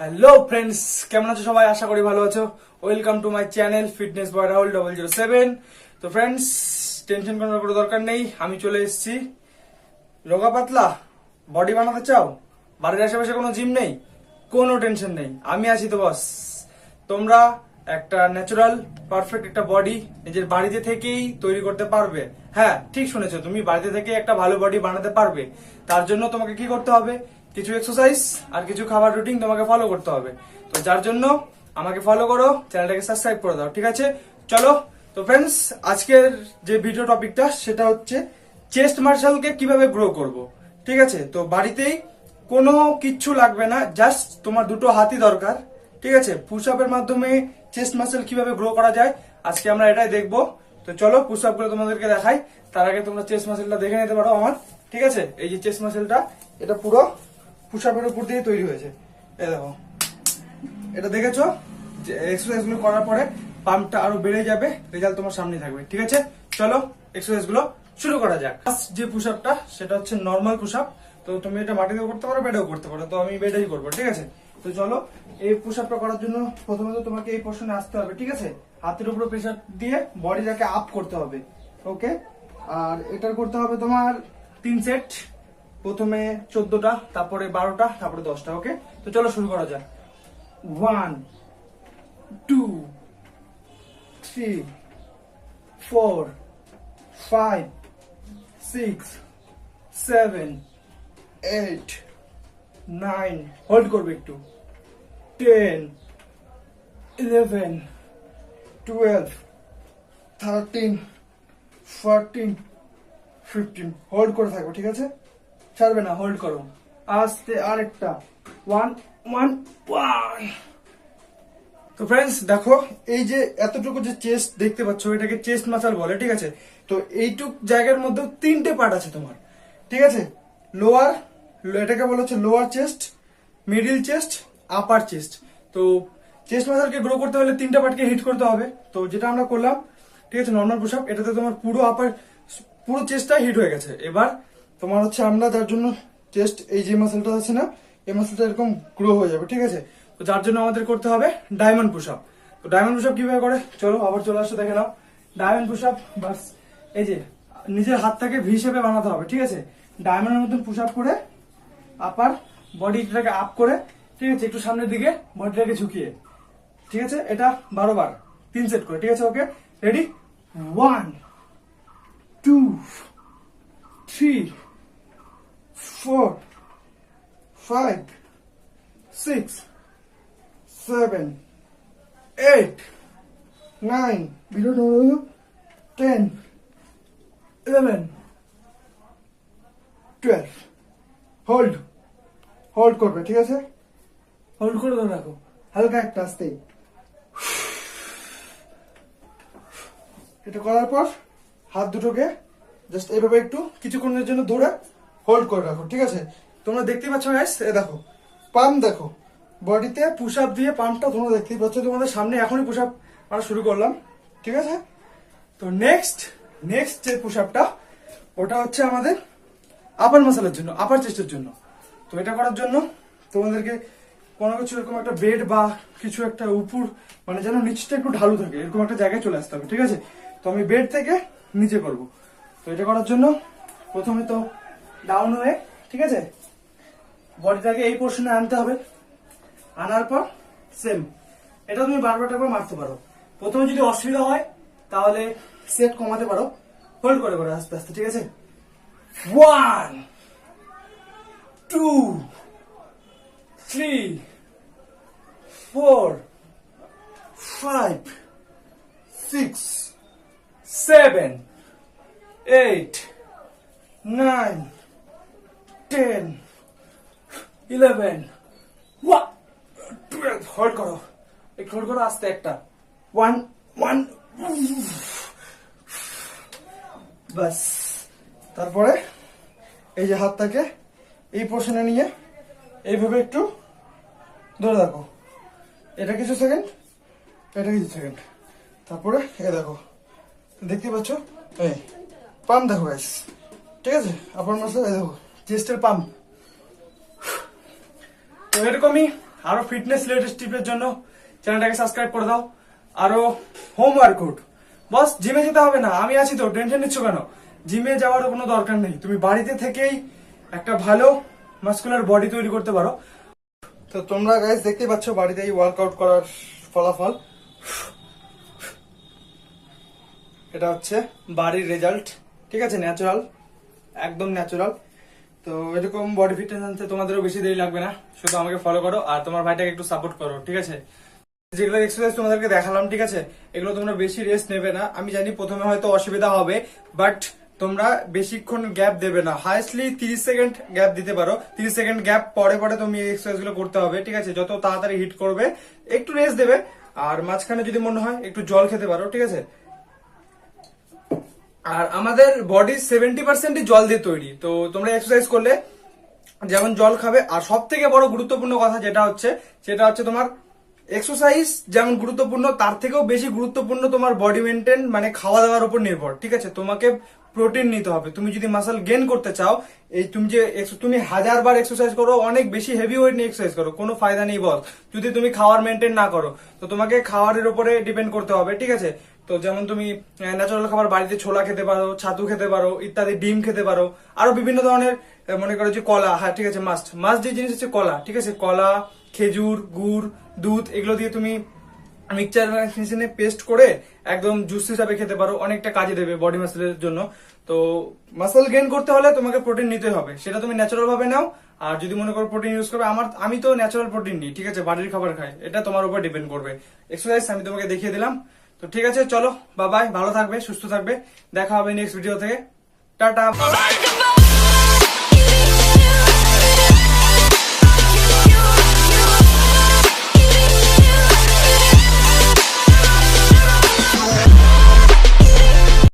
Hello friends কেমন আছো সবাই? আশা করি ভালো আছো। Welcome to my channel fitness boy Rahul double zero seven তো ফ্রেন্ডস টেনশন করার কোনো দরকার নেই। আমি চলে এসেছি। রোগা পাতলা বডি বানাতে চাও? বাড়ির আশেপাশে কোনো জিম নেই? কোনো টেনশন নেই। আমি আছি তো বস তোমরা একটা ন্যাচারাল পারফেক্ট একটা বডি নিজের বাড়িতে থেকেই তৈরি করতে পারবে। হ্যাঁ ঠিক শুনেছো। তুমি বাড়িতে থেকে একটা ভালো বডি বানাতে পারবে। তার জন্য তোমাকে কি করতে হবে? কিছু এক্সারসাইজ আর কিছু খাবার রুটিন তোমাকে ফলো করতে হবে। তো যার জন্য আমাকে ফলো করো চ্যানেলটাকে সাবস্ক্রাইব করে দাও, ঠিক আছে? চলো, তো ফ্রেন্ডস আজকের যে ভিডিও টপিকটা সেটা হচ্ছে চেস্ট মার্শালকে কীভাবে গ্রো করব, ঠিক আছে? তো বাড়িতেই কোনো কিচ্ছু লাগবে না জাস্ট তোমার দুটো হাতি দরকার, ঠিক আছে? পুশ আপের মাধ্যমে চেস্ট মাসেল কীভাবে গ্রো করা যায়, আজকে আমরা এটাই দেখব। তো চলো পুশ আপ করে তোমাদেরকে দেখাই, তার আগে তোমরা চেস্ট মাসেলটা দেখে নিতে পারো আমার, ঠিক আছে? এই যে চেস্ট মাসেলটা এটা পুরো পুশ আপের উপর দিয়ে তৈরি হয়েছে। এই দেখো। এটা দেখেছ? যে এক্সারসাইজগুলো করার পরে পাম্পটা আরও বেড়ে যাবে রেজাল্ট তোমার সামনে থাকবে, ঠিক আছে? চলো এক্সারসাইজগুলো শুরু করা যাক। First যে পুশ আপটা সেটা হচ্ছে নর্মাল পুশ আপ তো তুমি এটা মাটিতেও করতে পারো, বেডেও করতে পারো। তো আমি বেডেই করব, ঠিক আছে? তো চলো, এই পুশ আপটা করার জন্য প্রথমে তো তোমাকে এই পোর্শনে আসতে হবে, ঠিক আছে? হাতের উপরে প্রেশার দিয়ে বডিটাকে আপ করতে হবে ওকে আর এটার করতে হবে তোমার তিন সেট প্রথমে চোদ্দটা, তারপরে বারোটা, তারপরে দশটা ওকে তো চলো শুরু করা যাক। One two three four five six seven eight nine hold করবে একটু। Ten eleven twelve thirteen fourteen fifteen hold করে থাকবে, ঠিক আছে? ছাড়বে না হোল্ড করো। আস্তে আরেকটা। ওয়ান ওয়ান ওয়ান তো ফ্রেন্ডস দেখো, এই যে এতটুকু যে চেস্ট দেখতে পাচ্ছ, এটাকে চেস্ট মাসাল বলে, ঠিক আছে? তো এইটুক জায়গার মধ্যে তিনটে পার্ট আছে তোমার, ঠিক আছে? লোয়ার এটাকে বলা হচ্ছে lower chest middle chest upper chest তো চেস্ট মাসালকে গ্রো করতে হলে তিনটা পার্টকে হিট করতে হবে। তো যেটা আমরা করলাম, ঠিক আছে নর্মাল পুশ আপ এটাতে তোমার পুরো আপার পুরো চেস্টটাই হিট হয়ে গেছে। এবার তোমার হচ্ছে আমরা যার জন্য চেস্ট এই যে মাসেলটা আছে না, এই মাসেলটা এরকম গ্রো হয়ে যাবে, ঠিক আছে? তো যার জন্য আমাদের করতে হবে ডায়মন্ড পুশ আপ তো ডায়মন্ড পুশ আপ কীভাবে করে? চলো, আবার চলে আসো, দেখে নাও। ডায়মন্ড পুশ আপ বাস, এই যে, নিজের হাতটাকে ভি হিসেবে বানাতে হবে, ঠিক আছে? ডায়মন্ডের মতন পুশ আপ করে আপার বডিটাকে আপ করে, ঠিক আছে, একটু সামনের দিকে বডিটাকে ঝুঁকিয়ে। ঠিক আছে? এটা বারো বার, তিন সেট করে, ঠিক আছে? Okay? Ready one two five six seven eight nine বিরো ten eleven twelve hold hold করবে ঠিক আছে? হোল্ড করে ধরে রাখো। হালকা একটা আসতে এটা করার পর হাত দুটোকে জাস্ট এইভাবে একটু কিছুক্ষণের জন্য ধরে হোল্ড করে রাখো, ঠিক আছে? তোমরা দেখতেই পাচ্ছ গাইস এ দেখো পাম্প দেখো, বডিতে পুশ আপ দিয়ে পাম্পটা তোমরা দেখতেই পাচ্ছ, তোমাদের সামনে এখনই পুশ আপ করা শুরু করলাম, ঠিক আছে? তো নেক্সট নেক্সট যে পুশ আপটা ওটা হচ্ছে আমাদের আপার মাসালের জন্য আপার চেস্টের জন্য। তো এটা করার জন্য তোমাদেরকে কোনো কিছু এরকম একটা বেড বা কিছু একটা উপর মানে যেন নিচটা একটু ঢালু থাকে, এরকম একটা জায়গায় চলে আসতে হবে, ঠিক আছে? তো আমি বেড থেকে নিচে করব। তো এটা করার জন্য প্রথমে তো ডাউন হয়ে, ঠিক আছে? বডিটাকে এই পোর্শনে আনতে হবে। আনার পর সেম এটা তুমি বারবার টারবার মারতে পারো। প্রথমে যদি অসুবিধা হয়, তাহলে সেট কমাতে পারো। হোল্ড করে করে, আস্তে আস্তে, ঠিক আছে? One two three four five six seven eight nine ten eleven twelve hold করো। একটু হোল্ড করো আস্তে একটা। ওয়ান ওয়ান বাস তারপরে এই যে হাতটাকে এই পোর্শনে নিয়ে এইভাবে একটু ধরে রাখো। এটা কিছু সেকেন্ড এটা কিছু সেকেন্ড তারপরে এ দেখো, দেখতে পাচ্ছ? এই, পাম দেখো ঠিক আছে? আপার মাসে দেখো। চেস্টের পাম্প। তো এরকমই আরও ফিটনেস রিলেটেড টিপের জন্য চ্যানেলটাকে সাবস্ক্রাইব করে দাও। আরও হোম ওয়ার্কআউট বস জিমে যেতে হবে না। আমি আছি তো টেনশন নিচ্ছ কেন? জিমে যাওয়ার কোনো দরকার নেই। তুমি বাড়িতে থেকেই একটা ভালো মাস্কুলার বডি তৈরি করতে পারো। তো তোমরা গাইজ দেখতেই পাচ্ছ বাড়িতে বাড়িতেই ওয়ার্কআউট করার ফলাফল। এটা হচ্ছে বাড়ির রেজাল্ট ঠিক আছে ন্যাচারাল একদম ন্যাচারাল তো এরকম বডি ফিটনেস আনতে তোমাদেরও বেশি দেরি লাগবে না। শুধু আমাকে ফলো করো আর তোমার ভাইটাকে একটু সাপোর্ট করো, ঠিক আছে? যেগুলো এক্সারসাইজ তোমাদেরকে দেখালাম, ঠিক আছে? এগুলো তোমরা বেশি রেস্ট নেবে না। আমি জানি প্রথমে হয়তো অসুবিধা হবে বাট তোমরা বেশিক্ষণ গ্যাপ দেবে না। হাইস্টলি তিরিশ সেকেন্ড গ্যাপ দিতে পারো। তিরিশ সেকেন্ড গ্যাপ পরে পরে তুমি এক্সারসাইজগুলো করতে হবে, ঠিক আছে? যত তাড়াতাড়ি হিট করবে, একটু রেস্ট দেবে। আর মাঝখানে যদি মনে হয় একটু জল খেতে পারো, ঠিক আছে? আর আমাদের বডি সেভেন্টি পার্সেন্টই জল দিয়ে তৈরি। তো তোমরা এক্সারসাইজ করলে যেমন জল খাবে। আর সব থেকে বড় গুরুত্বপূর্ণ কথা যেটা হচ্ছে, সেটা হচ্ছে তোমার এক্সারসাইজ যেমন গুরুত্বপূর্ণ, তার থেকেও বেশি গুরুত্বপূর্ণ তোমার বডি মেনটেন মানে খাওয়া দাওয়ার উপর নির্ভর, ঠিক আছে? তোমাকে প্রোটিন নিতে হবে। তুমি যদি মাসল গেন করতে চাও, এই তুমি যে তুমি হাজার বার এক্সারসাইজ করো, অনেক বেশি হেভি ওয়েট নিয়ে এক্সারসাইজ করো, কোনো ফায়দা নেই বল। যদি তুমি খাওয়ার মেনটেন না করো, তো তোমাকে খাওয়ারের উপরে ডিপেন্ড করতে হবে, ঠিক আছে? তো যেমন তুমি ন্যাচারাল খাবার বাড়িতে ছোলা খেতে পারো, ছাতু খেতে পারো, ইত্যাদি ডিম খেতে পারো, আরও বিভিন্ন ধরনের মনে করো যে কলা হ্যাঁ ঠিক আছে মাস্ট মাস্ট যে জিনিস হচ্ছে কলা, ঠিক আছে, কলা, খেজুর, গুড়, দুধ, এগুলো দিয়ে তুমি মিক্সচার মেশিনে পেস্ট করে একদম জুস হিসাবে খেতে পারো, অনেকটা কাজে দেবে বডি মাসেলের জন্য। তো মাসেল গেইন করতে হলে তোমাকে প্রোটিন নিতে হবে, সেটা তুমি ন্যাচারাল ভাবে নাও, আর যদি মনে করো প্রোটিন ইউজ করবে, আমার, আমি তো ন্যাচারাল প্রোটিন নিই, ঠিক আছে, বাড়ির খাবার খাই, এটা তোমার উপর ডিপেন্ড করবে। এক্সারসাইজ আমি তোমাকে দেখিয়ে দিলাম। তো ঠিক আছে, চলো বাবাই ভালো থাকবে, সুস্থ থাকবে, দেখা হবে নেক্সট ভিডিও থেকে। টাটা।